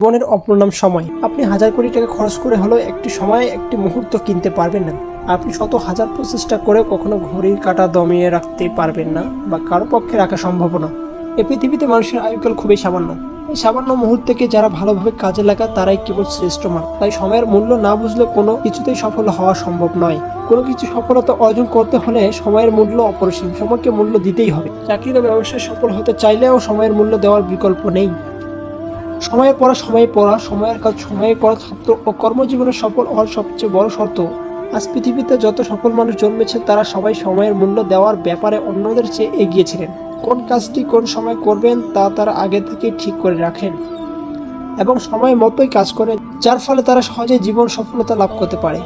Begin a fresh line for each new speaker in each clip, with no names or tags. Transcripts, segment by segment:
জীবনের অপর নাম সময়। আপনি হাজার কোটি টাকা খরচ করে হলেও একটি সময় একটি মুহূর্ত কিনতে পারবেন না। আপনি শত হাজার প্রচেষ্টা করে কখনো ঘড়ির কাটা দমিয়ে রাখতে পারবেন না বা কারও পক্ষে রাখা সম্ভব না। এ পৃথিবীতে মানুষের আয়ুকাল খুবই সামান্য। এই সামান্য মুহূর্তকে যারা ভালোভাবে কাজে লাগা তারাই কেবল শ্রেষ্ঠ মান তাই সময়ের মূল্য না বুঝলে কোনো কিছুতেই সফল হওয়া সম্ভব নয়। কোনো কিছু সফলতা অর্জন করতে হলে সময়ের মূল্য অপরিসীম। সময়কে মূল্য দিতেই হবে। চাকরি বা ব্যবসায় সফল হতে চাইলেও সময়ের মূল্য দেওয়ার বিকল্প নেই। সময়ের পড়া সময়ে পড়া, সময়ের কাজ সময়ে করা ছাত্র ও কর্মজীবনে সফল হওয়ার সবচেয়ে বড় শর্ত। আজ পৃথিবীতে যত সফল মানুষ জন্মেছে, তারা সবাই সময়ের মূল্য দেওয়ার ব্যাপারে অন্যদের চেয়ে এগিয়েছিলেন। কোন কাজটি কোন সময় করবেন, তা তারা আগে থেকে ঠিক করে রাখেন এবং সময় মতোই কাজ করেন, যার ফলে তারা সহজে জীবন সফলতা লাভ করতে পারে।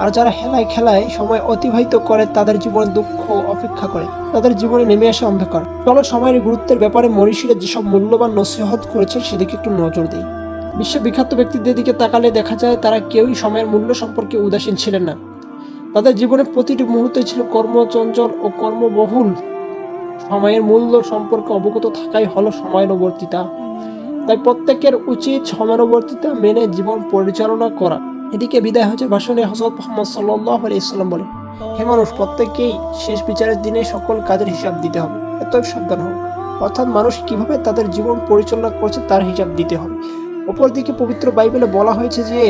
আর যারা হেলায় খেলায় সময় অতিবাহিত করে, তাদের জীবনে দুঃখ অপেক্ষা করে। তাদের জীবনে নেমে আসে অন্ধকার। চলো সময়ের গুরুত্বের ব্যাপারে মনীষীরা যেসব মূল্যবান নসিহত করেছেন, সেদিকে একটু নজর দিই। বিশ্ব বিখ্যাত ব্যক্তিদের দিকে তাকালে দেখা যায়, তারা কেউই সময়ের মূল্য সম্পর্কে উদাসীন ছিলেন না। তাদের জীবনে প্রতিটি মুহূর্তে ছিল কর্মচঞ্চল ও কর্মবহুল। সময়ের মূল্য সম্পর্কে অবগত থাকাই হলো সময়ানুবর্তিতা। তাই প্রত্যেকের উচিত সময়ানুবর্তিতা মেনে জীবন পরিচালনা করা। এদিকে বিদায় হচ্ছে ভাষণে হজরত মোহাম্মদ সাল্লাহ ইসলাম বলে, হে মানুষ, প্রত্যেককেই শেষ বিচারের দিনে সকল কাজের হিসাব দিতে হবে। এতই সাবধান হোক অর্থাৎ মানুষ কীভাবে তাদের জীবন পরিচালনা করছে তার হিসাব দিতে হবে। অপরদিকে পবিত্র বাইবেলে বলা হয়েছে যে,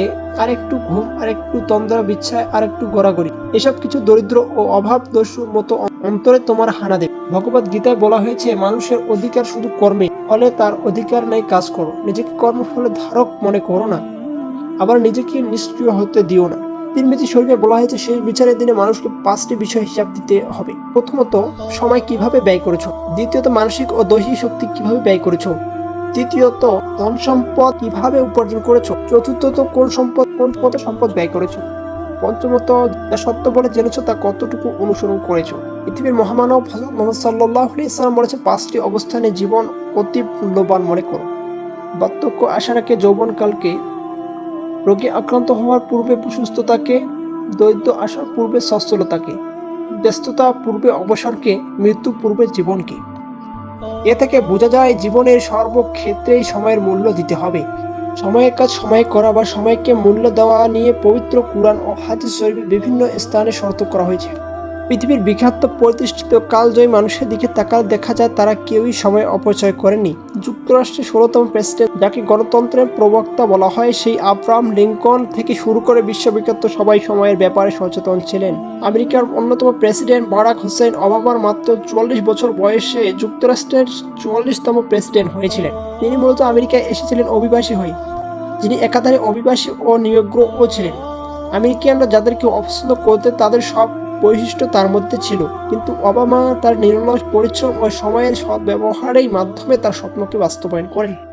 আরেকটু ঘুম, আরেকটু তন্দ্রা বিচ্ছায়, আরেকটু গড়াগড়ি। এসব কিছু দরিদ্র ও অভাব দস্যুর মতো অন্তরে তোমার হানা দেবে। ভগবত গীতায় বলা হয়েছে, মানুষের অধিকার শুধু কর্মে, ফলে তার অধিকার নেই কাজ করো। নিজেকে কর্মফলে ধারক মনে করো না। আবার নিজেকে নিষ্ক্রিয় হতে দিও না। তিন বেজি শরীরে বলা হয়েছে শেষ বিচারের দিনে মানুষকে পাঁচটি বিষয় হিসাব দিতে হবে। প্রথমত, সময় কীভাবে ব্যয় করেছ? দ্বিতীয়ত, মানসিক ও দৈহিক শক্তি কীভাবে ব্যয় করেছ? তৃতীয়ত, ধন সম্পদ কীভাবে উপার্জন করেছ? চতুর্থত, কোন সম্পদ, কোন পথে সম্পদ ব্যয় করেছ? পঞ্চমত, যা সত্য বলে জেনেছো, তা কতটুকু অনুসরণ করেছ? পৃথিবীর মহামানব হযরত মোহাম্মদ সাল্লাহ ইসলাম বলেছে, পাঁচটি অবস্থানে জীবন অতি মূল্যবান মনে করো। বার্ধক্য আশারাকে যৌবনকালকে রোগে আক্রান্ত হওয়ার পূর্বে সুস্থতাকে দৈত্য আসার পূর্বে সচ্ছলতাকে, ব্যস্ততা পূর্বে অবসরকে, মৃত্যু পূর্বে জীবনকে। এ থেকে বোঝা যায় জীবনের সর্বক্ষেত্রেই সময়ের মূল্য দিতে হবে। সময়ের কাজ সময় করা বা সময়কে মূল্য দেওয়া নিয়ে পবিত্র কুরআন ও হাদিস শরীফে বিভিন্ন স্থানে শর্ত করা হয়েছে। পৃথিবীর বিখ্যাত প্রতিষ্ঠিত কালজয়ী মানুষের দিকে তাকালে দেখা যায় তারা কেউই সময় অপচয় করেনি যুক্তরাষ্ট্রের ষোলোতম প্রেসিডেন্ট, যাকে গণতন্ত্রের প্রবক্তা বলা হয় সেই আব্রাহাম লিঙ্কন থেকে শুরু করে বিশ্ববিখ্যাত সবাই সময়ের ব্যাপারে সচেতন ছিলেন। আমেরিকার অন্যতম প্রেসিডেন্ট বারাক হোসেন ওবামার মাত্র চুয়াল্লিশ বছর বয়সে যুক্তরাষ্ট্রের চুয়াল্লিশতম প্রেসিডেন্ট হয়েছিলেন। তিনি মূলত আমেরিকায় এসেছিলেন অভিবাসী হয়ে। যিনি একাধারে অভিবাসী ও নিয়োগ্যও ছিলেন। আমেরিকানরা যাদেরকে অপছন্দ করতে তাদের সব বৈশিষ্ট্য তার মধ্যে ছিল। কিন্তু ওবামা তার নিরলস পরিশ্রম ও সময়ের সদ্ব্যবহারের মাধ্যমে তার স্বপ্নকে বাস্তবায়ন করেন।